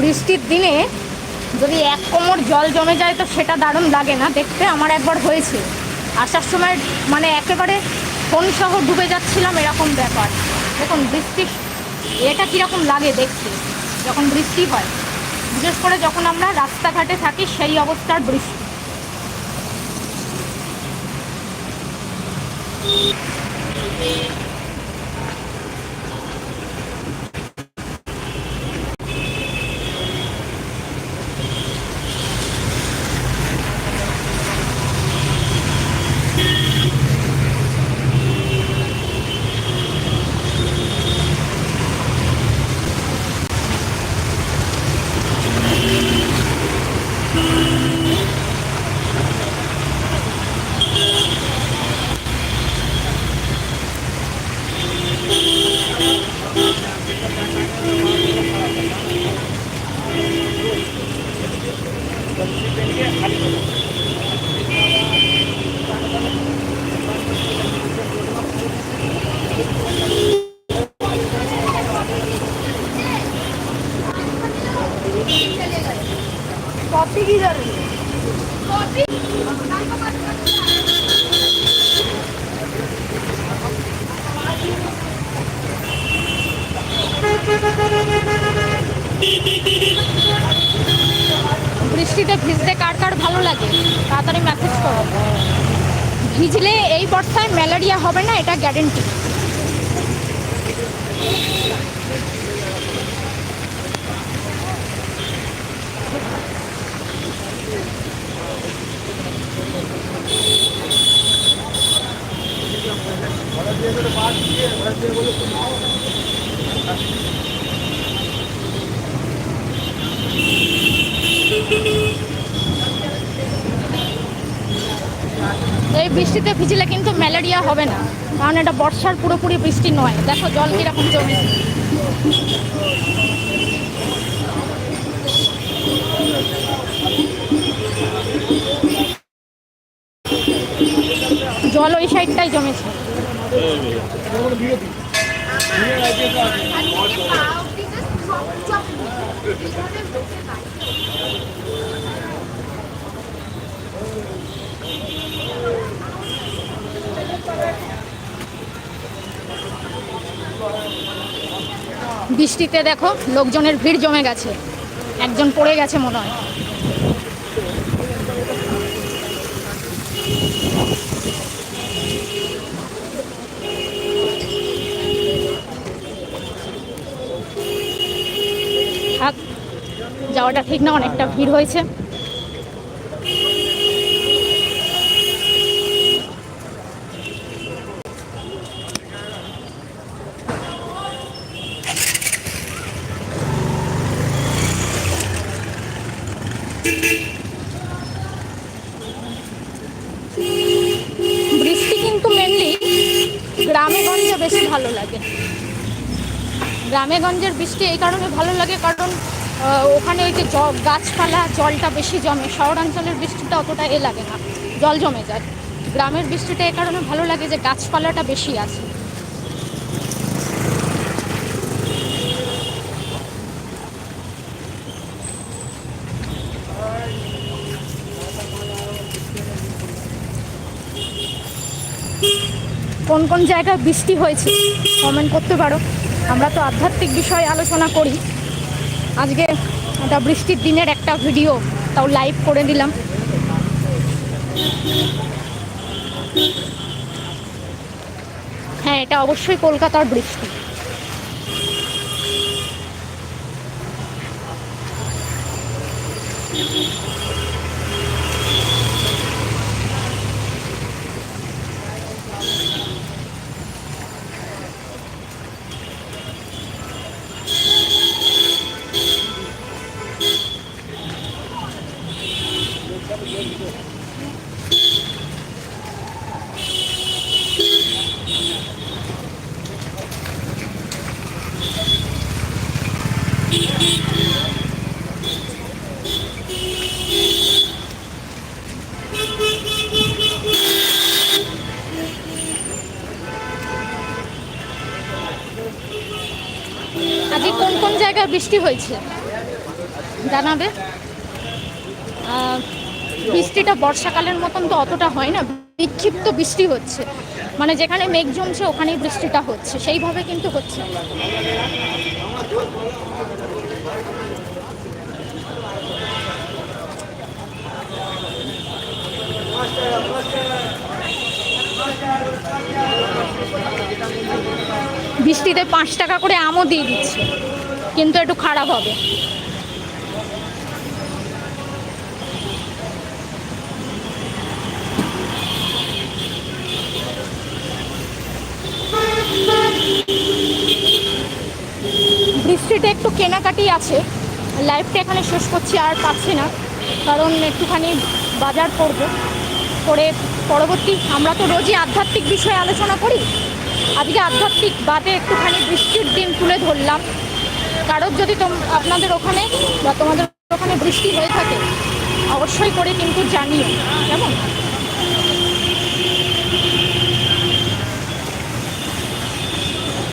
বৃষ্টির দিনে যদি এক কোমর জল জমে যায় তো সেটা দারুণ লাগে না। দেখতে আমার একবার হয়েছে। আসার সময় মানে একেবারে ফোন সহ ডুবে যাচ্ছিলাম এরকম ব্যাপার। দেখুন বৃষ্টি এটা কীরকম লাগে দেখতে, যখন বৃষ্টি হয়। বিশেষ করে যখন আমরা রাস্তাঘাটে থাকি সেই অবস্থার বৃষ্টি। कॉफी বৃষ্টিতে ভিজতে কার কার ভালো লাগে? তাড়াতাড়ি মেসেজ করো। ভিজলে এই বর্ষায় ম্যালেরিয়া হবে না, এটা গ্যারেন্টি এই বৃষ্টিতে ভিজলে কিন্তু ম্যালেরিয়া হবে না, কারণ এটা বর্ষার পুরোপুরি বৃষ্টি নয়। দেখো জল কীরকম জমে জল ওই সাইডটাই জমেছে। বৃষ্টিতে দেখো লোকজনের ভিড় জমে গেছে। একজন পড়ে গেছে মনে হয়। যাওয়াটা ঠিক না, অনেকটা ভিড় হয়েছে। বৃষ্টি কিন্তু মেনলি গ্রামে গঞ্জে বেশি ভালো লাগে। গ্রামে গঞ্জের বৃষ্টি এই কারণে ভালো লাগে কারণ ওখানে ওই যে গাছপালা, জলটা বেশি জমে, শহরাঞ্চলের বৃষ্টিটা অতটা এ লাগে না। জল জমে যায়। গ্রামের বৃষ্টিটা এ কারণে ভালো লাগে যে গাছপালাটা বেশি আছে। কোন কোন জায়গায় বৃষ্টি হয়েছে কমেন্ট করতে পারো। আমরা তো আধ্যাত্মিক বিষয়ে আলোচনা করি। আজকে একটা বৃষ্টির দিনের একটা ভিডিও, তাও লাইভ করে দিলাম। হ্যাঁ এটা অবশ্যই কলকাতার বৃষ্টি। আজকে কোন কোন জায়গায় বৃষ্টি হয়েছে? জানাবে? বৃষ্টিটা বর্ষাকালের মতন তো অতটা হয় না, বিক্ষিপ্ত বৃষ্টি হচ্ছে। মানে যেখানে মেঘ জমছে, ওখানেই বৃষ্টিটা হচ্ছে। সেইভাবে কিন্তু হচ্ছে। বৃষ্টিতে পাঁচ টাকা করে আমও দিয়ে দিচ্ছে। কিন্তু একটু খারাপ হবে। বৃষ্টিতে একটু কেনাকাটি আছে। লাইফটা এখানে শেষ করছি আর পাচ্ছি না। কারণ একটুখানি বাজার করব। করে পরবর্তী আমরা তো রোজই আধ্যাত্মিক বিষয়ে আলোচনা করি। আজকে আধ্যাত্মিক বাদে একটুখানি বৃষ্টির দিন তুলে ধরলাম। কারোর যদি তোম, আপনাদের ওখানে বা তোমাদের ওখানে বৃষ্টি হয়ে থাকে, অবশ্যই করে কিন্তু জানিও। কেমন?